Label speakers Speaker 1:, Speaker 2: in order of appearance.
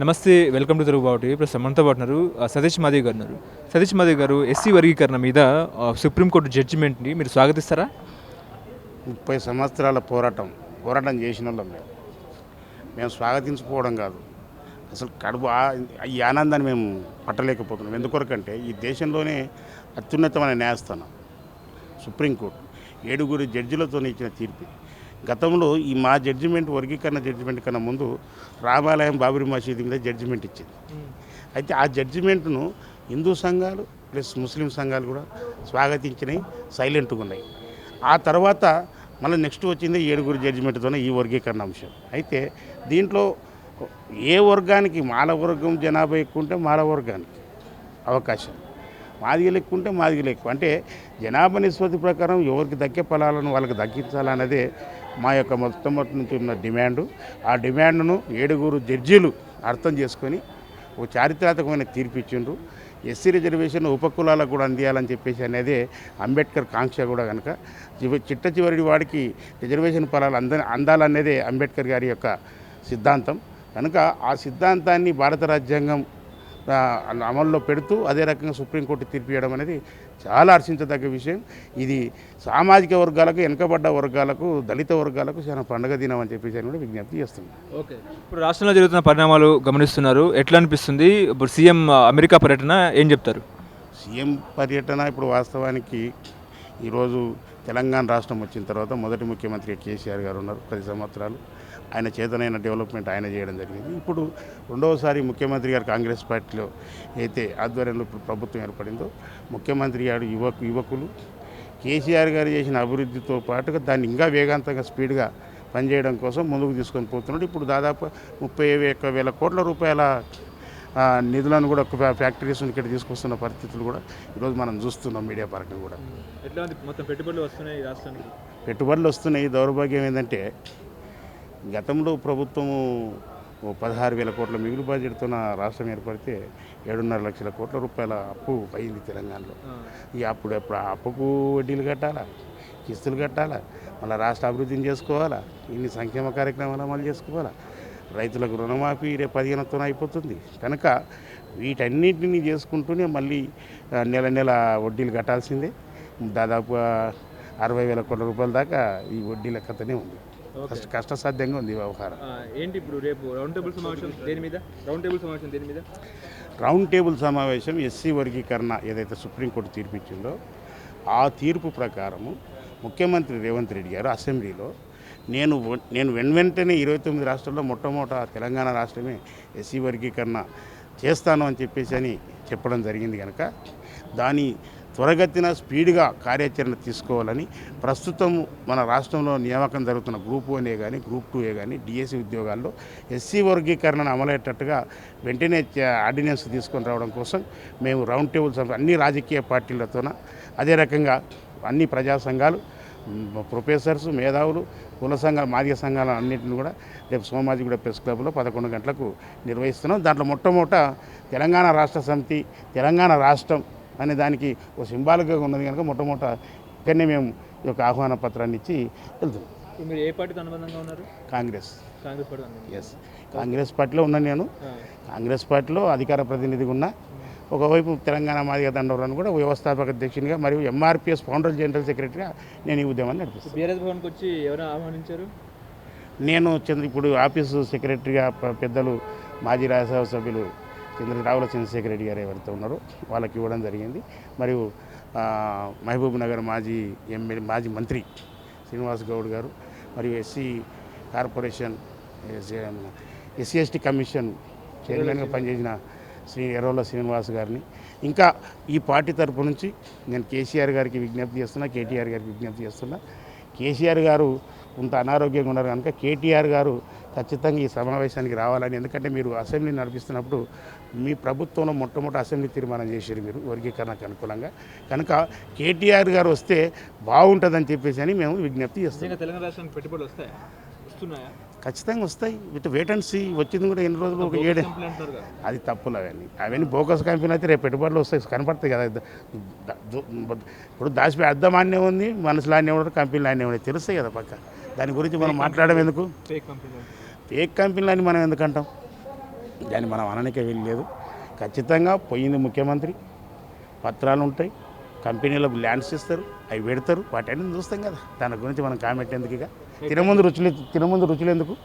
Speaker 1: నమస్తే welcome to బాబు ఇప్పుడు మనతో పాటు సతీష్ మాదేవ్ గారు ఉన్నారు. సతీష్ మాదేవ్ గారు ఎస్సీ వర్గీకరణ మీద సుప్రీంకోర్టు జడ్జిమెంట్ని మీరు స్వాగతిస్తారా?
Speaker 2: ముప్పై సంవత్సరాల పోరాటం పోరాటం చేసిన వాళ్ళం మేము. మేము స్వాగతించుకోవడం కాదు. అసలు కడుపు ఆ- ఈ ఆనందాన్ని మేము పట్టలేకపోతున్నాం. ఎందుకొరకంటే ఈ దేశంలోనే అత్యున్నతమైన న్యాయస్థానం సుప్రీంకోర్టు. ఏడుగురు జడ్జిలతో ఇచ్చిన తీర్పు. గతంలో ఈ మా జడ్జిమెంట్ వర్గీకరణ జడ్జిమెంట్ కన్నా ముందు రామాలయం బాబురి మసీదు మీద జడ్జిమెంట్ ఇచ్చింది. అయితే ఆ జడ్జిమెంట్ను హిందూ సంఘాలు ప్లస్ ముస్లిం సంఘాలు కూడా స్వాగతించినాయి సైలెంట్గా ఉన్నాయి. ఆ తర్వాత మళ్ళీ నెక్స్ట్ వచ్చింది ఏడుగురు జడ్జిమెంట్తోనే ఈ వర్గీకరణ అంశం. అయితే దీంట్లో ఏ వర్గానికి మాల వర్గం జనాభా ఎక్కువ ఉంటే మాల వర్గానికి అవకాశం. మాదిగలు ఎక్కువ ఉంటే మాదిగలు ఎక్కువ అంటే జనాభా నిష్పత్తి ప్రకారం ఎవరికి దక్కే ఫలాలను వాళ్ళకి దక్కించాలన్నదే మా యొక్క మొట్టమొదటి నుంచి ఉన్న డిమాండు. ఆ డిమాండ్ను ఏడుగురు జడ్జీలు అర్థం చేసుకొని ఒక చారిత్రాత్మకమైన తీర్పు ఇచ్చిండ్రు. ఎస్సీ రిజర్వేషన్ ఉపకులాలకు కూడా అందియాలని చెప్పేసి అనేది అంబేద్కర్ కాంక్ష కూడా కనుక చిట్ట చివరి వాడికి రిజర్వేషన్ ఫలాలు అంద అందాలనేదే అంబేద్కర్ గారి యొక్క సిద్ధాంతం. కనుక ఆ సిద్ధాంతాన్ని భారత రాజ్యాంగం అమల్లో పెడుతూ అదే రకంగా సుప్రీంకోర్టు తీర్పు ఇవ్వడం అనేది చాలా హర్షించదగ్గ విషయం. ఇది సామాజిక వర్గాలకు వెనుకబడ్డ వర్గాలకు దళిత వర్గాలకు చాలా పండగ దినం అని చెప్పేసి కూడా విజ్ఞప్తి చేస్తున్నాం
Speaker 1: ఓకే. ఇప్పుడు రాష్ట్రంలో జరుగుతున్న పరిణామాలు గమనిస్తున్నారు. ఎట్లా అనిపిస్తుంది? ఇప్పుడు సీఎం అమెరికా పర్యటన ఏం చెప్తారు?
Speaker 2: సీఎం పర్యటన ఇప్పుడు వాస్తవానికి ఈరోజు తెలంగాణ రాష్ట్రం వచ్చిన తర్వాత మొదటి ముఖ్యమంత్రి కేసీఆర్ గారు ఉన్నారు పది సంవత్సరాలు. ఆయన చేతనైన డెవలప్మెంట్ ఆయన చేయడం జరిగింది. ఇప్పుడు రెండవసారి ముఖ్యమంత్రి గారు కాంగ్రెస్ పార్టీలో అయితే ఆధ్వర్యంలో ఇప్పుడు ప్రభుత్వం ఏర్పడిందో ముఖ్యమంత్రి గారు యువకు యువకులు కేసీఆర్ గారు చేసిన అభివృద్ధితో పాటుగా దాన్ని ఇంకా వేగవంతంగా స్పీడ్గా పనిచేయడం కోసం ముందుకు తీసుకొని పోతున్నాడు. ఇప్పుడు దాదాపు ముప్పై ఒక్క వేల కోట్ల రూపాయల నిధులను కూడా ఫ్యాక్టరీస్ ఇక్కడ తీసుకొస్తున్న పరిస్థితులు కూడా ఈరోజు మనం చూస్తున్నాం మీడియా పరంగా కూడా.
Speaker 1: ఎట్లా ఉంది? మొత్తం పెట్టుబడులు వస్తున్నాయి రాష్ట్రానికి?
Speaker 2: పెట్టుబడులు వస్తున్నాయి. దౌర్భాగ్యం ఏంటంటే గతంలో ప్రభుత్వము పదహారు వేల కోట్ల మిగులు బడ్జెట్తో రాష్ట్రం ఏర్పడితే ఏడున్నర లక్షల కోట్ల రూపాయల అప్పు అయింది తెలంగాణలో. ఈ అప్పుడు ఆ అప్పుకు వడ్డీలు కట్టాలా? కిస్తులు కట్టాలా? మళ్ళీ రాష్ట్ర అభివృద్ధిని చేసుకోవాలా? ఇన్ని సంక్షేమ కార్యక్రమాలు అమలు చేసుకోవాలా? రైతులకు రుణమాఫీ రేపు పదిహేనుతో అయిపోతుంది. కనుక వీటన్నిటిని చేసుకుంటూనే మళ్ళీ నెల నెల వడ్డీలు కట్టాల్సిందే. దాదాపు అరవై వేల కోట్ల రూపాయల దాకా ఈ వడ్డీ లెక్కతోనే ఉంది. కష్ట కష్టసాధ్యంగా ఉంది వ్యవహారం.
Speaker 1: ఏంటి ఇప్పుడు రేపు రౌండ్ టేబుల్ సమావేశం దేని మీద? రౌండ్ టేబుల్ సమావేశం దేని మీద?
Speaker 2: రౌండ్ టేబుల్ సమావేశం ఎస్సీ వర్గీకరణ ఏదైతే సుప్రీంకోర్టు తీర్పు ఇచ్చిందో ఆ తీర్పు ప్రకారము ముఖ్యమంత్రి రేవంత్ రెడ్డి గారు అసెంబ్లీలో నేను నేను వెన్ వెంటనే ఇరవై తొమ్మిది రాష్ట్రాల్లో మొట్టమొదట తెలంగాణ రాష్ట్రమే ఎస్సీ వర్గీకరణ చేస్తాను అని చెప్పేసి అని చెప్పడం జరిగింది కనుక దాని త్వరగతిన స్పీడ్గా కార్యాచరణ తీసుకోవాలని ప్రస్తుతం మన రాష్ట్రంలో నియామకం జరుగుతున్న గ్రూప్ వన్ఏ కానీ గ్రూప్ టూ ఏ కానీ డిఎస్సి ఉద్యోగాల్లో ఎస్సీ వర్గీకరణను అమలయ్యేటట్టుగా వెంటనే ఆర్డినెన్స్ తీసుకొని రావడం కోసం మేము రౌండ్ టేబుల్స్ అన్ని రాజకీయ పార్టీలతోన అదే రకంగా అన్ని ప్రజా సంఘాలు ప్రొఫెసర్స్ మేధావులు కుల సంఘాలు మాదిక సంఘాల అన్నింటిని కూడా రేపు సోమాజిగూడ ప్రెస్ క్లబ్లో పదకొండు గంటలకు నిర్వహిస్తున్నాం. దాంట్లో మొట్టమొదట తెలంగాణ రాష్ట్ర సమితి తెలంగాణ రాష్ట్రం అనే దానికి ఒక సింబాలిక్గా ఉన్నది కనుక మొట్టమొదట ఇక్కడనే మేము ఈ యొక్క ఆహ్వాన పత్రాన్ని ఇచ్చి వెళ్తున్నాం.
Speaker 1: మీరు ఏ పార్టీతో అనుబంధంగా ఉన్నారు?
Speaker 2: కాంగ్రెస్.
Speaker 1: కాంగ్రెస్ పార్టీ
Speaker 2: ఎస్ కాంగ్రెస్ పార్టీలో ఉన్నాను నేను. కాంగ్రెస్ పార్టీలో అధికార ప్రతినిధిగా ఉన్నా. ఒకవైపు తెలంగాణ మాదిగ దండవరాన్ని కూడా వ్యవస్థాపక అధ్యక్షునిగా మరియు ఎంఆర్పిఎస్ ఫౌండర్ జనరల్ సెక్రటరీగా నేను ఈ ఉద్యమాన్ని నడిపిస్తాను.
Speaker 1: బీఆర్ఎస్ భవన్కి వచ్చి ఎవరైనా ఆహ్వానించారు?
Speaker 2: నేను చంద్ర ఇప్పుడు ఆఫీసు సెక్రటరీగా పెద్దలు మాజీ రాజ్యసభ సభ్యులు కేంద్ర రావుల చంద్రశేఖర్ రెడ్డి గారు ఎవరైతే ఉన్నారో వాళ్ళకి ఇవ్వడం జరిగింది. మరియు మహబూబ్ నగర్ మాజీ ఎమ్మెల్యే మాజీ మంత్రి శ్రీనివాస్ గౌడ్ గారు మరియు SC corporation SC ST commission చైర్మన్గా పనిచేసిన శ్రీ ఎర్రోల శ్రీనివాస్ గారిని. ఇంకా ఈ పార్టీ తరపు నుంచి నేను కేసీఆర్ గారికి విజ్ఞప్తి చేస్తున్నా కేటీఆర్ గారికి విజ్ఞప్తి చేస్తున్నా. కేసీఆర్ గారు కొంత అనారోగ్యంగా ఉన్నారు కనుక కేటీఆర్ గారు ఖచ్చితంగా ఈ సమావేశానికి రావాలని. ఎందుకంటే మీరు అసెంబ్లీ నడిపిస్తున్నప్పుడు మీ ప్రభుత్వంలో మొట్టమొదటి అసెంబ్లీ తీర్మానం చేశారు మీరు వర్గీకరణకు అనుకూలంగా. కనుక కేటీఆర్ గారు వస్తే బాగుంటుందని చెప్పేసి అని మేము విజ్ఞప్తి చేస్తాం
Speaker 1: నిజంగా తెలంగాణ రాష్ట్రానికి పెట్టుబడులు వస్తాయా? వస్తున్నాయా?
Speaker 2: ఖచ్చితంగా వస్తాయి. విత్ వెయిట్ అండ్ సీ వచ్చింది కూడా ఎన్ని రోజులు? ఒక ఏడు అది తప్పులు అవన్నీ. అవన్నీ బోకస్ కంపెనీ అయితే రేపు పెట్టుబడులు వస్తాయి. కనపడతాయి కదా. ఇప్పుడు దాచిపోయి ఆనే ఉంది మనసులో ఆనే ఉండదు కంపెనీలు ఆనే ఉండదు తెలుస్తాయి కదా పక్క. దాని గురించి మనం మాట్లాడడం ఎందుకు?
Speaker 1: ఫేక్
Speaker 2: కంపెనీలని మనం ఎందుకు అంటాం దాన్ని మనం అననికే వెళ్ళలేదు ఖచ్చితంగా పోయింది ముఖ్యమంత్రి. పత్రాలు ఉంటాయి. కంపెనీలకు ల్యాండ్స్ ఇస్తారు. అవి పెడతారు. వాటన్ని చూస్తాం కదా. దాని గురించి మనం కామెంట్ ఎందుకు ఇక తినముందు రుచులు తినముందు రుచులు ఎందుకు?